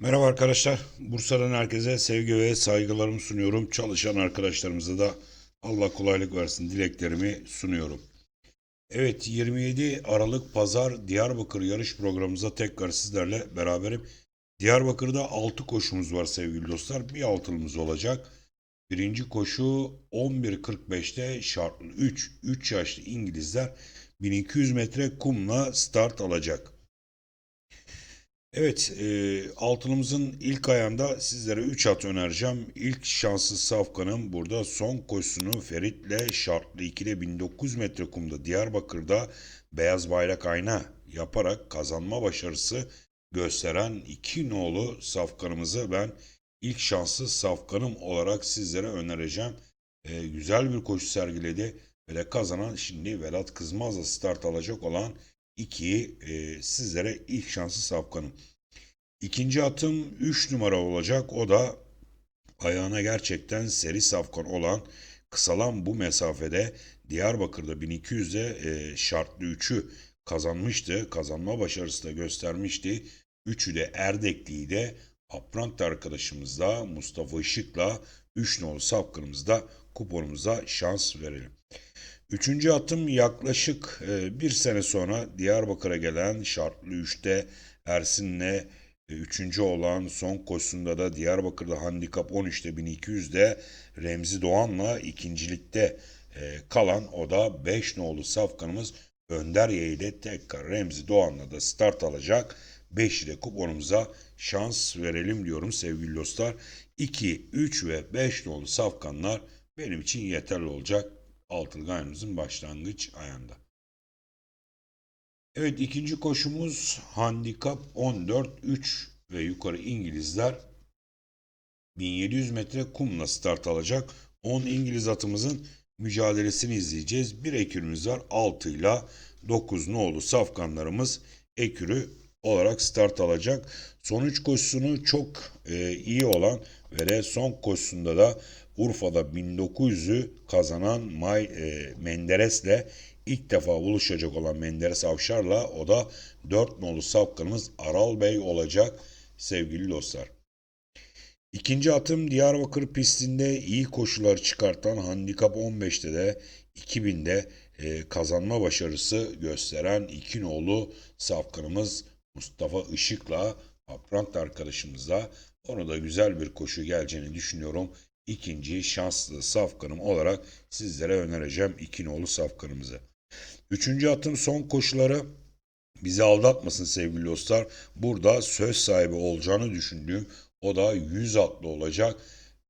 Merhaba arkadaşlar. Bursa'dan herkese sevgi ve saygılarımı sunuyorum. Çalışan arkadaşlarımıza da Allah kolaylık versin dileklerimi sunuyorum. Evet 27 Aralık Pazar Diyarbakır yarış programımıza tekrar sizlerle beraberim. Diyarbakır'da 6 koşumuz var sevgili dostlar. Bir altılımız olacak. Birinci koşu 11.45'te şartlı 3. 3 yaşlı İngilizler 1200 metre kumla start alacak. Evet, e, altınımızın ilk ayağında sizlere 3 at önereceğim. İlk şanssız safkanım burada son koşusunu Ferit'le şartlı 2'de 1900 metre kumda Diyarbakır'da beyaz bayrak ayna yaparak kazanma başarısı gösteren iki nolu safkanımızı ben ilk şanssız safkanım olarak sizlere önereceğim. E, güzel bir koşu sergiledi ve de kazanan şimdi Vedat Kızmaz'la start alacak olan ikiyi e, sizlere ilk şansı safkanım. İkinci atım 3 numara olacak. O da ayağına gerçekten seri safkan olan kısalan bu mesafede Diyarbakır'da 1200'de e, şartlı 3'ü kazanmıştı. Kazanma başarısı da göstermişti. Üçü de Erdekli'yi de Aprant arkadaşımızla Mustafa Işık'la 3 nolu safkanımızda kuponumuza şans verelim. Üçüncü atım yaklaşık e, bir sene sonra Diyarbakır'a gelen şartlı 3'te Ersin'le e, üçüncü olan son koşusunda da Diyarbakır'da handikap 13'te 1200'de Remzi Doğan'la ikincilikte e, kalan o da 5 nolu safkanımız Önder Ye ile tekrar Remzi Doğan'la da start alacak. 5'i de kuponumuza şans verelim diyorum sevgili dostlar. 2, 3 ve 5 nolu safkanlar benim için yeterli olacak. Altılı ayağımızın başlangıç ayağında. Evet ikinci koşumuz handikap 14 3 ve yukarı İngilizler 1700 metre kumla start alacak. 10 İngiliz atımızın mücadelesini izleyeceğiz. Bir ekürümüz var 6 ile 9 nolu safkanlarımız ekürü olarak start alacak. Son 3 koşusunu çok e, iyi olan ve son koşusunda da Urfa'da 1900'ü kazanan May, e, Menderes'le ilk defa buluşacak olan Menderes Avşar'la o da 4 nolu safkanımız Aral Bey olacak sevgili dostlar. İkinci atım Diyarbakır pistinde iyi koşular çıkartan handikap 15'te de 2000'de e, kazanma başarısı gösteren iki nolu safkanımız Mustafa Işık'la Aprant arkadaşımızla ona da güzel bir koşu geleceğini düşünüyorum. İkinci şanslı safkanım olarak sizlere önereceğim iki nolu safkanımızı. Üçüncü atım son koşuları bizi aldatmasın sevgili dostlar. Burada söz sahibi olacağını düşündüğüm o da 100 atlı olacak.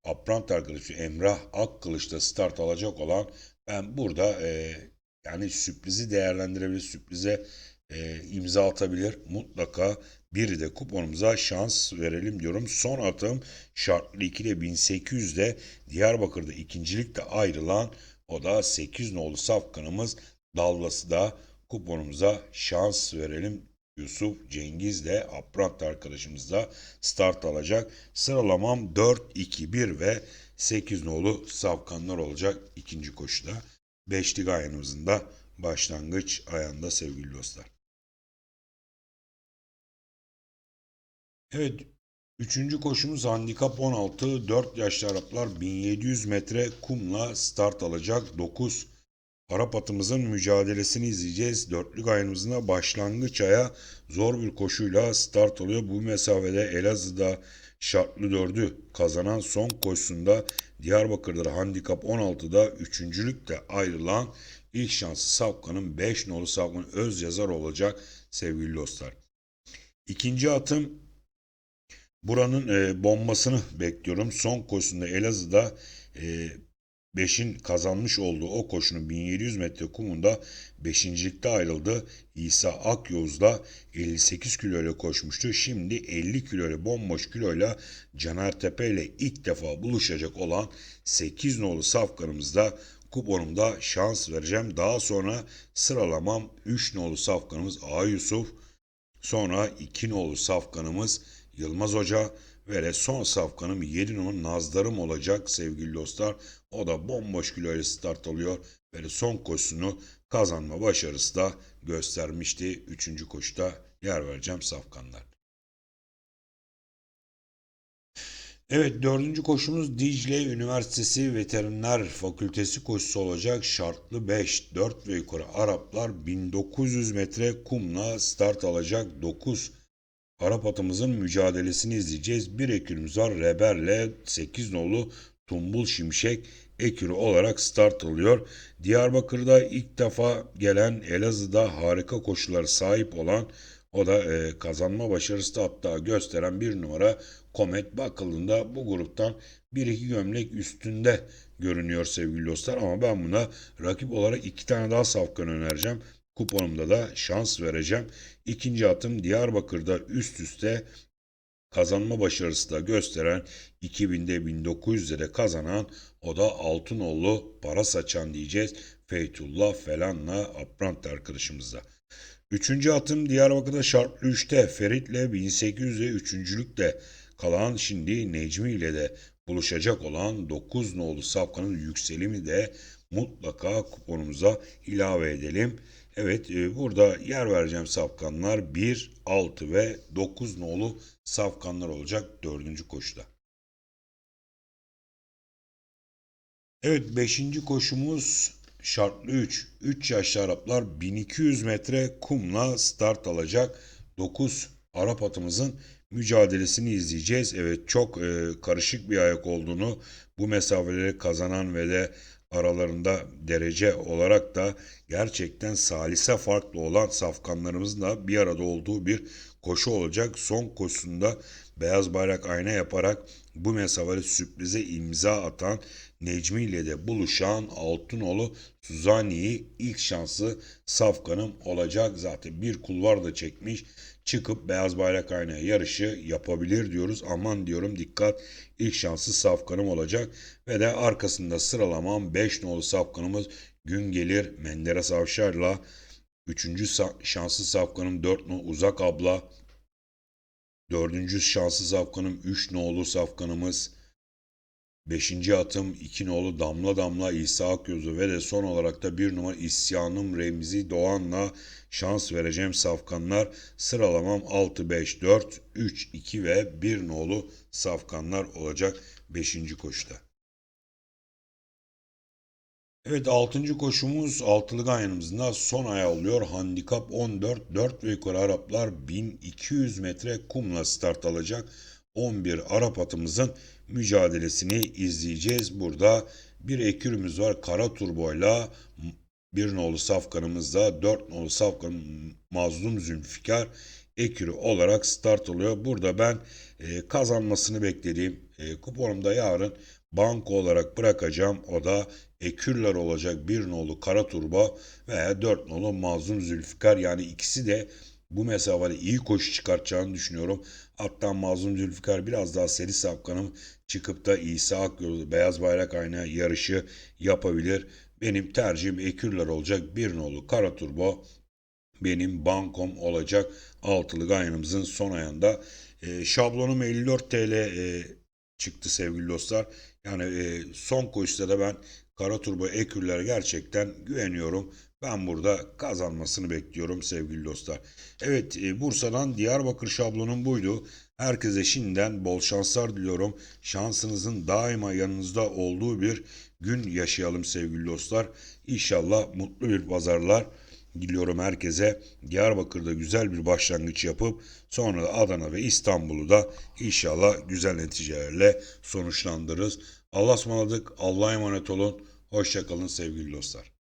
Aprant arkadaşı Emrah Akkılıç'ta start alacak olan ben burada e, yani sürprizi değerlendirebilir, sürprize e, imza atabilir. Mutlaka biri de kuponumuza şans verelim diyorum. Son atım şartlı 2'de 1800'de Diyarbakır'da ikincilikte ayrılan o da 8 nolu safkanımız Dallası da kuponumuza şans verelim. Yusuf Cengiz de Aprant arkadaşımız da start alacak. Sıralamam 4, 2, 1 ve 8 nolu safkanlar olacak ikinci koşuda. Beşlik ayağımızın da başlangıç ayağında sevgili dostlar. Evet, üçüncü koşumuz handikap 16. 4 yaşlı Araplar 1700 metre kumla start alacak. 9 Arap atımızın mücadelesini izleyeceğiz. Dörtlük ayımızın da başlangıç aya zor bir koşuyla start oluyor. Bu mesafede Elazığ'da şartlı dördü kazanan son koşusunda Diyarbakır'da handikap 16'da üçüncülükle ayrılan ilk şansı Safkan'ın 5 nolu Safkan öz yazar olacak sevgili dostlar. İkinci atım buranın e, bombasını bekliyorum. Son koşusunda Elazığ'da e, 5'in kazanmış olduğu o koşunun 1700 metre kumunda 5.likte ayrıldı. İsa Akyoz'da 58 kilo ile koşmuştu. Şimdi 50 kilo ile bomboş kiloyla Caner Tepe ile ilk defa buluşacak olan 8 nolu safkanımızda kuponumda şans vereceğim. Daha sonra sıralamam 3 nolu safkanımız A Yusuf, sonra 2 nolu safkanımız Yılmaz Hoca ve son safkanım 7 numaralı Nazdarım olacak sevgili dostlar. O da bomboş kilo ile start alıyor ve son koşusunu kazanma başarısı da göstermişti. Üçüncü koşuda yer vereceğim safkanlar. Evet dördüncü koşumuz Dicle Üniversitesi Veteriner Fakültesi koşusu olacak. Şartlı 5, 4 ve yukarı Araplar 1900 metre kumla start alacak 9. Arap atımızın mücadelesini izleyeceğiz. Bir ekürümüz var Reber'le 8 nolu Tumbul Şimşek ekürü olarak start alıyor. Diyarbakır'da ilk defa gelen Elazığ'da harika koşulara sahip olan o da e, kazanma başarısı da hatta gösteren bir numara Komet bakıldığında bu gruptan bir iki gömlek üstünde görünüyor sevgili dostlar. Ama ben buna rakip olarak iki tane daha safkan önereceğim. Kuponumda da şans vereceğim. İkinci atım Diyarbakır'da üst üste kazanma başarısı da gösteren 2000'de 1900'de de kazanan o da Altınoğlu para saçan diyeceğiz. Feytullah Felan'la Aprant arkadaşımızda. Üçüncü atım Diyarbakır'da şartlı 3'te Ferit'le 1800'de üçüncülükte kalan şimdi Necmi ile de buluşacak olan 9 nolu safkanın yükselimi de mutlaka kuponumuza ilave edelim. Evet e, burada yer vereceğim safkanlar 1, 6 ve 9 nolu safkanlar olacak 4. koşuda. Evet 5. koşumuz şartlı 3. 3 yaşlı Araplar 1200 metre kumla start alacak. 9 Arap atımızın mücadelesini izleyeceğiz. Evet çok e, karışık bir ayak olduğunu bu mesafeleri kazanan ve de aralarında derece olarak da gerçekten salise farklı olan safkanlarımızın da bir arada olduğu bir koşu olacak. Son koşusunda beyaz bayrak ayna yaparak bu mesafeli sürprize imza atan Necmi ile de buluşan Altınoğlu Suzani'yi ilk şansı safkanım olacak. Zaten bir kulvar da çekmiş. Çıkıp beyaz bayrak aynaya yarışı yapabilir diyoruz. Aman diyorum dikkat ilk şansı safkanım olacak. Ve de arkasında sıralamam 5 nolu safkanımız gün gelir Menderes Avşar'la. Üçüncü şanslı safkanım 4 no uzak abla. Dördüncü şanslı safkanım 3 nolu safkanımız. Beşinci atım iki nolu Damla Damla İsa Akyüzü ve de son olarak da bir numara İsyanım Remzi Doğan'la şans vereceğim safkanlar. Sıralamam 6, 5, 4, 3, 2 ve 1 nolu safkanlar olacak 5. koşuda. Evet 6. koşumuz altılı ganyanımızda son aya oluyor. Handikap 14, 4 ve yukarı Araplar 1200 metre kumla start alacak. 11 Arap atımızın mücadelesini izleyeceğiz. Burada bir ekürümüz var Kara Turbo'yla bir nolu safkanımızda dört nolu safkan Mazlum Zülfikar ekürü olarak start oluyor. Burada ben e, kazanmasını beklediğim e, kuponumda yarın banko olarak bırakacağım. O da ekürler olacak bir nolu Kara Turbo veya dört nolu Mazlum Zülfikar yani ikisi de bu mesafede iyi koşu çıkartacağını düşünüyorum. Hatta Mazlum Zülfikar biraz daha seri safkanım çıkıp da İsa Akyolu beyaz bayrak ayna yarışı yapabilir. Benim tercihim ekürler olacak. Bir nolu kara turbo benim bankom olacak. Altılı gayanımızın son ayında. E, şablonum 54 TL e, çıktı sevgili dostlar. Yani e, son koşuda da ben kara turbo ekürlere gerçekten güveniyorum. Ben burada kazanmasını bekliyorum sevgili dostlar. Evet e, Bursa'dan Diyarbakır şablonum buydu. Herkese şimdiden bol şanslar diliyorum. Şansınızın daima yanınızda olduğu bir gün yaşayalım sevgili dostlar. İnşallah mutlu bir pazarlar diliyorum herkese. Diyarbakır'da güzel bir başlangıç yapıp sonra da Adana ve İstanbul'u da inşallah güzel neticelerle sonuçlandırırız. Allah'a ısmarladık. Allah'a emanet olun. Hoşçakalın sevgili dostlar.